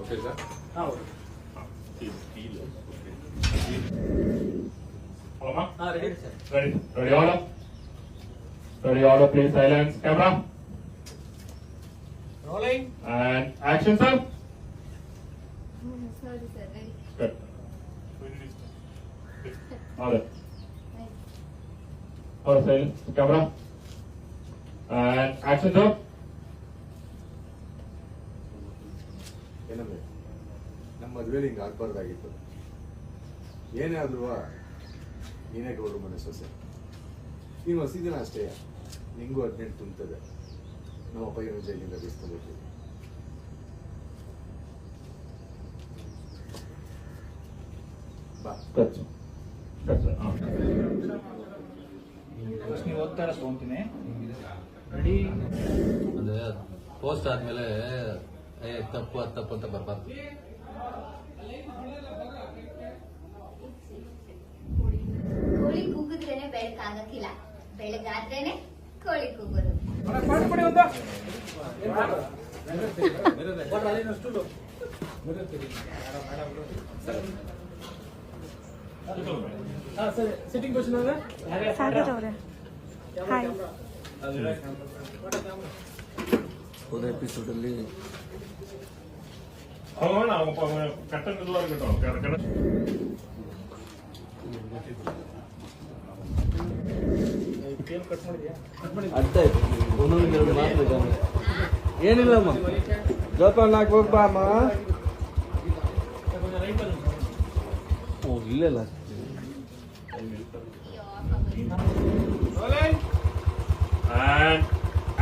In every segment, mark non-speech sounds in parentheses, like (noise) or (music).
Okay sir ಹೌದು Paloma? ಹಾ ready sir Ready? Ready order? Ready order, please silence camera. Rolling And action, sir. Sorry sir ready Good. Order. Order, silence camera. And action, sir. ಮದುವೆಲಿ ಹಿಂಗೆ ಆಗ್ಬಾರ್ದಾಗಿತ್ತು. ಏನೇ ಆದ್ರೂ ನೀನೇ ಗೌಡ್ರ ಮನೆ ಸೊಸೆ. ನೀನು ಹೊಸಿದಿನ ಅಷ್ಟೇ. ನಿಂಗೂ ಹದಿನೆಂಟು ತುಂಬ್ತದೆ. ನಮ್ಮ ಅಪ್ಪಯ್ಯನ ಜೈಲಿಂದ ಬಿಸ್ಕೊಬೇಕು. ನೀವು ಓದ್ತಾರ ತಗೊಂತೀನಿ ರೆಡಿ ಅಂದ್ರೆ ಪೋಸ್ಟ್ ಆದ್ಮೇಲೆ ಏ ತಪ್ಪು ಅದು ತಪ್ಪು ಅಂತ ಬರಬಾರ್ದು. ಕೋಳಿ ಕೂಗಿದ್ರೇನೆ ಬೆಳಕಾಗಕ್ಕಿಲ್ಲ. ಬೆಳಗಾದ್ರೇನೆ ಕೋಳಿ ಕೂಗೋದು. ಸಾಗರ್ ಅವರೇ. ಹಾಯ್ ಹೋದ ಎಪಿಸೋಡಲ್ಲಿ ಅರ್ಥ ಆಯ್ತು ಒಂದೊಂದು ಎರಡು ಮಾತ್ರ ಜನ ಏನಿಲ್ಲಮ್ಮ ಜೋಪಾನ ಹಾಕ್ಬೇಕು ಬಾ ಅಮ್ಮ ಓ ಇಲ್ಲೆಲ್ಲ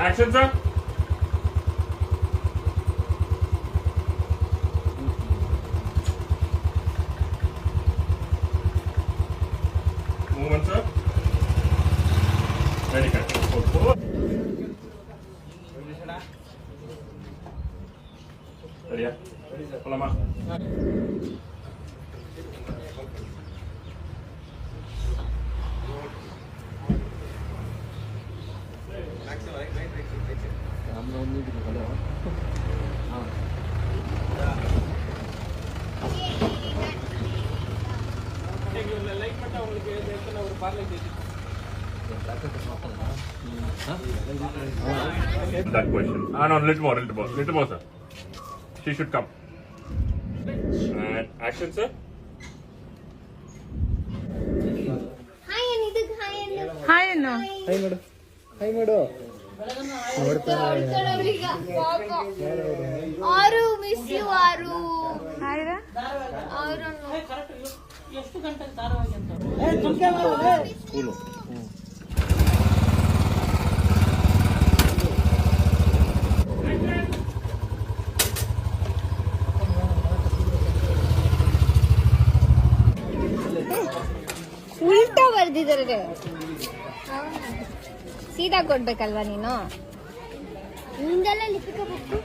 action sir Moments up. Very good சரியா போலாமா நம்ம வந்து ஹலோ ஆ லைக் பண்ணா ஒரு பார்லை பேசி That question. Ah, no, little more, little more, little more, sir. She should come. And action, sir. Hi ಅನ್ನಿದ್ದು hi ಅನ್ನು ಹಾಯ್ ಅನ್ನು ಹೈ ಮಾಡು ಹೈ ಮಾಡು ಅವ್ರೀಗ ಪಾಪ ಆರು ಮಿಸ್ ಯು ಆರು ಹಾಯ್ ರಾ ಅವರನ್ನು ಸ್ಕೂಲು ಬರ್ದಿದ್ದಾರೆ ಸೀದಾ ಕೊಡ್ಬೇಕಲ್ವಾ ನೀನು? ನಿಂದೆಲ್ಲ ಬುಕ್ಕು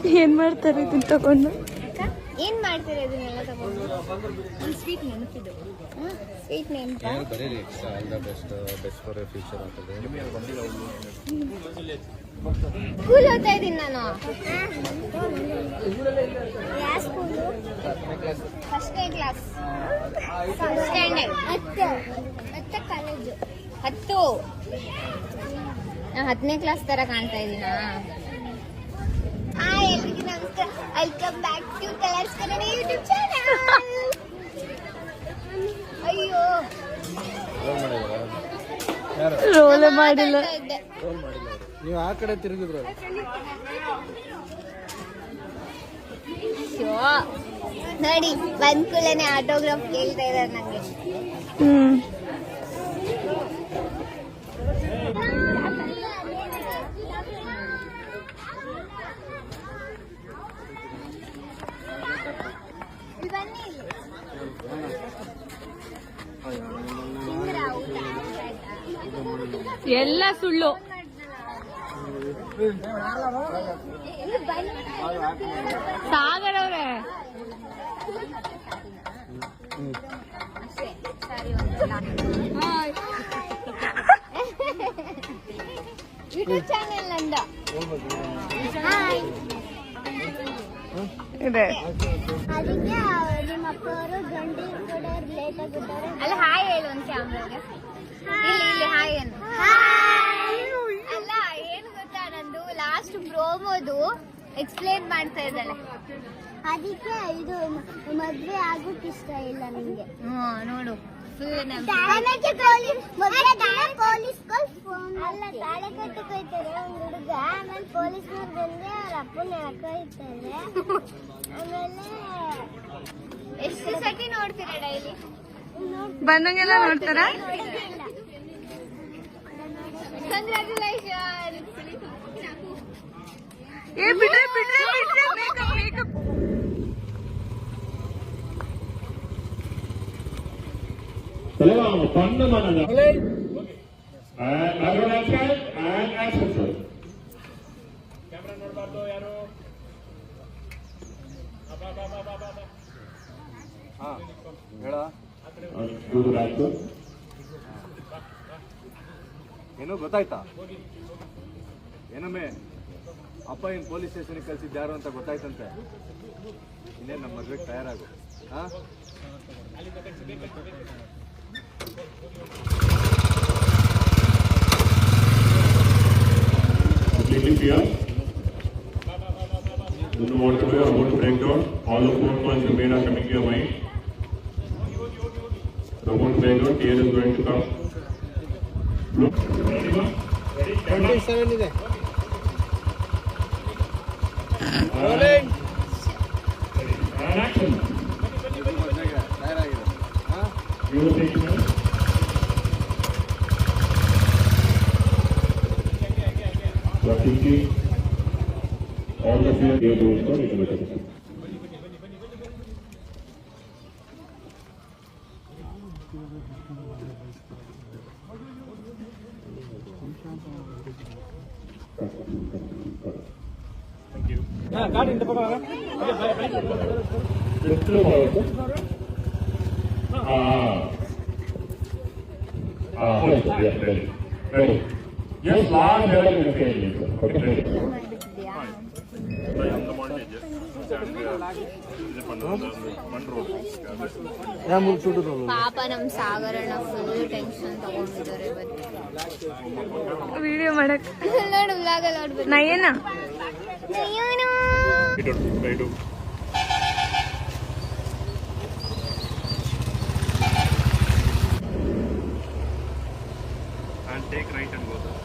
(laughs) ಏನ್ ಮಾಡ್ತಾರೆ ಇದನ್ನ ತಗೊಂಡು? ಏನ್ ಮಾಡ್ತಾರೆ ಇದನ್ನೆಲ್ಲ ತಗೊಂಡು? ಸ್ವೀಟ್ ನೆನಪಿದ್ದು ಸ್ವೀಟ್ ನೆನಪು? ಬರೀರಿ? All the best best for future school ಓದ್ತಾ ಇದ್ದೀನಿ ನಾನು. ಫಸ್ಟ್ನೇ ಕ್ಲಾಸ್ ಫಸ್ಟ್ ಸ್ಟ್ಯಾಂಡರ್ಡ್ ಹತ್ತು. ಹತ್ತು. ಕಾಲೇಜು ಹತ್ತು. ನಾ ಹತ್ತನೇ ಕ್ಲಾಸ್ ತರ ಕಾಣ್ತಾ ಇದ್ದೀನಾ ಹಾಯ್ ಎಲ್ರಿಗೂ ನಮಸ್ಕಾರ. Welcome back to colours Kannada YouTube channel ಅಯ್ಯೋ. ರೋಲ್ ಮಾಡಿಲ್ಲ. ನೀವು ಆ ಕಡೆ ತಿರುಗಿದ್ರು ಶೋ ನೋಡಿ ಬಂದ್ ಕೂಡಲೇ ಆಟೋಗ್ರಾಫ್ ಕೇಳ್ತಾ ಇದಾರೆ ನಂಗೆ ಹ್ಮ್ ಇಲ್ಲಿ ಬನ್ನಿ ಇಲ್ಲಿ. ತಿಂದ್ರಾ ಊಟ? ಎಲ್ಲ ಸುಳ್ಳು ಸಾಗರವ್ರೆ ಯೂಟ್ಯೂಬ್ ಚಾನೆಲ್ ಅಂದ ಇದೆ ಅದಕ್ಕೆ ನಿಮ್ಮ ಅಪ್ಪ ಅವರು ಗಂಡಿ ಕೂಡ ಲೇಟ್ ಆಗಿದ್ದಾರೆ ಅಲ್ಲಿ ಹಾಯ್ ಹೇಳು ಒಂದು ಕ್ಯಾಮ್ರಾಗೆ ಇಲ್ಲಿ ಇಲ್ಲಿ ಹಾಯ್ ಅನ್ನು ಹಾಯ್ ಪ್ರೋಮೋದು ಎಕ್ಸ್ಪ್ಲೇನ್ ಮಾಡ್ತಾ ಇದ್ದಾಳೆ. ಅದಕ್ಕೆ ಇದು ಮದ್ವೆ ಆಗೋಕ್ ಇಷ್ಟ ಇಲ್ಲ ನಿಮ್ಗೆ ಹಾ ನೋಡು. ಪೊಲೀಸ್ ಅಲ್ಲ ತಾಳೆ ಒಂದ್ ಹುಡುಗ ಆಮೇಲೆ ಪೊಲೀಸ್ನವ್ರು ಬಂದು ಅವ್ರ ಅಪ್ಪನ ಹಾಕೋಯ್ತಾರೆ. ಆಮೇಲೆ ಎಷ್ಟು ಸತಿ ನೋಡ್ತೀರಾ ಡೈಲಿ ಬಂದಂಗೆಲ್ಲ ನೋಡ್ತಾರ? ಯಾರು? ಆ ಬಾ ಏನೋ ಗೊತ್ತಾಯ್ತಾ? ಏನೋ ಅಪ್ಪ ಏನು ಪೊಲೀಸ್ ಸ್ಟೇಷನ್ಗೆ ಕಳ್ಸಿದ್ದು ಯಾರು ಅಂತ ಗೊತ್ತಾಯ್ತಂತೆ ಇನ್ನೇನು ನಮ್ಮ ಮದ್ವೆಗೆ ತಯಾರಾಗು ಹಾ Completely clear. Don't know what to do or what to break down. All the four points you made are coming to your mind. So won't break down, tear is going to come. Look. Anyone? Ready? Camera? Rolling. Action. You will take it. All of you, you will start it. ಪಾಪ ನಮ್ ಸಾಗರಣ full tension ತಗೊಂಡಿದ್ದಾರೆ ಇವತ್ತು video ಮಾಡಕ್ ನೋಡು blog ನೋಡ್ಬೇಕು ನಯನ ಅಯ್ಯೋನು. Try to. And take right and go there.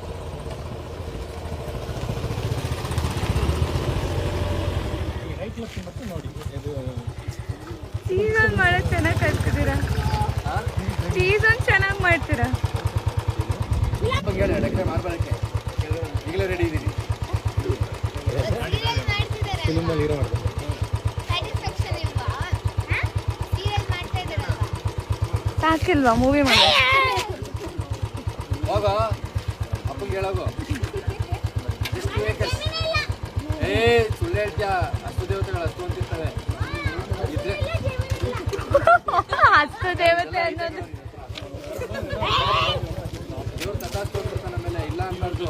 Right left ಮತ್ತೆ ನೋಡಿ ಇದು ಚೀಸ್ ಒಂದು ಮಾಡಕ್ ಚೆನ್ನಾಗಿ ಕಲ್ತಿದ್ದೀರಾ ಚೀಸ್ ಒಂದ್ ಚೆನ್ನಾಗಿ ಮಾಡ್ತೀರಾ ಈಗಲೇ ರೆಡಿ ಇದ್ದೀನಿ? ಫಿಲ್ಮಲ್ಲಿ ಇದಾರಲ್ವಾ? ಸಾಕಿಲ್ವಾ? ಮೂವಿ ಮಾಡಿ. ಹೋಗ. ಅಪ್ಪಂಗೆ ಹೇಳೋಗು. ಏ ಸುಳ್ಳು ಹೇಳ್ತೀಯ? ಅಷ್ಟು ದೇವತೆಗಳು ಅಷ್ಟು ಅಂತಿರ್ತವೆ ಇದ್ರೆ ಹತ್ತು ದೇವತೆ ಅನ್ನೋದು. ದೇವ್ರು ತಥಾಸ್ತು ಆಮೇಲೆ ಇಲ್ಲ ಅನ್ಬಾರ್ದು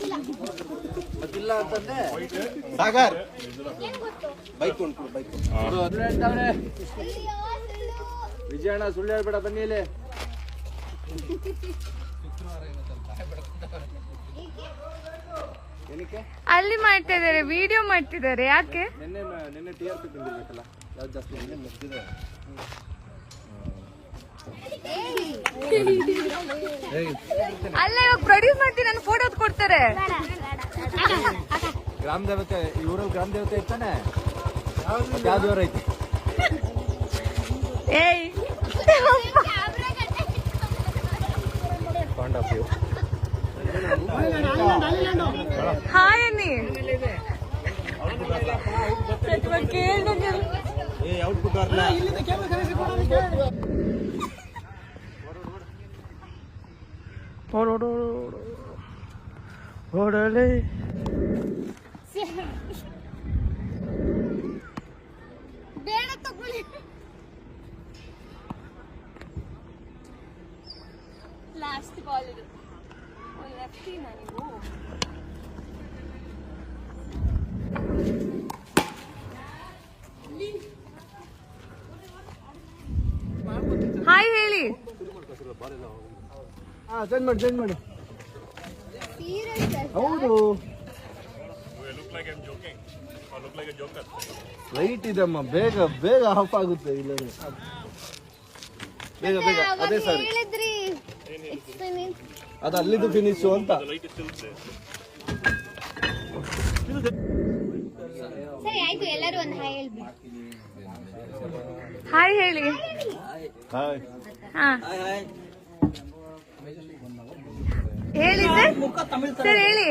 ಗೊತ್ತಿಲ್ಲ. ಅಂತಂದ್ರೆ ಅಂತಂದೆ ಸಾಗರ್. ಏನ್ ಗೊತ್ತು? ಬೈಕ್ ಉಂಟು ಬೈಕ್ ವಿಜಯಣ್ಣ ಸುಳ್ಳು ಹೇಳ್ಬೇಡ ಬನ್ನಿ ಇಲ್ಲಿ. ಅಲ್ಲಿ ಮಾಡ್ತಾ ಇದಾರೆ ವಿಡಿಯೋ ಮಾಡ್ತಿದ್ದಾರೆ ಯಾಕೆ? ನಿನ್ನೆ ನಿನ್ನೆ ಟಿ ಆರ್ ಪಿ ಬಂದಿರ್ಬೇಕಲ್ಲ ಯಾವ್ದು ಜಾಸ್ತಿ? ನಿನ್ನೆ ಮುಗ್ದಿದೆ. ಅಲ್ಲ ಇವಾಗ ಪ್ರೊಡ್ಯೂಸ್ ಮಾಡ್ತೀನಿ ನಾನು ಫೋಟೋ ಕೊಡ್ತಾರೆ. ಗ್ರಾಮ ದೇವತೆ ಇವರು ಗ್ರಾಮ ದೇವತೆ ಇರ್ತಾನೆ. ಯಾವ ದೇವ್ರ ಐತಿ? ಏಯ್. ಹಾಯ್ ಅನ್ನಿ ಕೇಳ್ದಂಗೆ ಏ ಯಾವ್ದು ಬಿಟ್ಟಾರಲ್ಲ ಓಡಲೇ ಬೇಡ ತಗೊಳ್ಳಿ ಲಾಸ್ಟ್ ಬಾಲ್ ಇದು ಹಾ ಚೇಂಜ್ ಮಾಡಿ ಚೇಂಜ್ ಮಾಡಿ. ಹೌದು. Look like I'm joking look like a joker light ಇದಮ್ಮ ಬೇಗ ಬೇಗ. ಆಫ್ ಆಗುತ್ತೆ ಇಲ್ಲ ಬೇಗ ಬೇಗ ಅದೇ ಸರ್. ಅದು ಅಲ್ಲಿದ್ದು ಫಿನಿಶು ಅಂತ. ಹಾಯ್ ಹೇಳಿ. ಹಾಯ್ ಹೇಳಿ. ಹಾಯ್ ಹಾ. ಹೇಳಿ ಸರ್ ಸರ್ ಹೇಳಿ.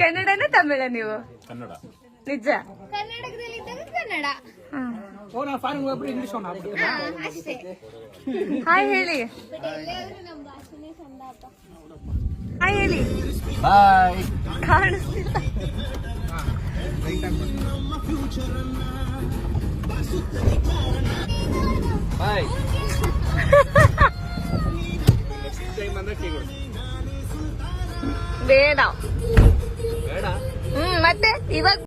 ಕನ್ನಡನ ತಮಿಳ ನೀವು? ಕನ್ನಡ. ನಿಜ? ಕರ್ನಾಟಕದಲ್ಲಿ ಇದ್ದಾಗ ಕನ್ನಡ ಹಾ. ಹಾ, ಅಷ್ಟೇ. ಹಾಯ್ ಹೇಳಿ. ಹಾಯ್ ಹೇಳಿ. ಬಾಯ್ ಕಾಣಿಸ್ತಿಲ್ಲ. ಬಾಯ್ (laughs) ಬೇಡ. ಹ್ಮ್ ಮತ್ತೆ ಇವಾಗ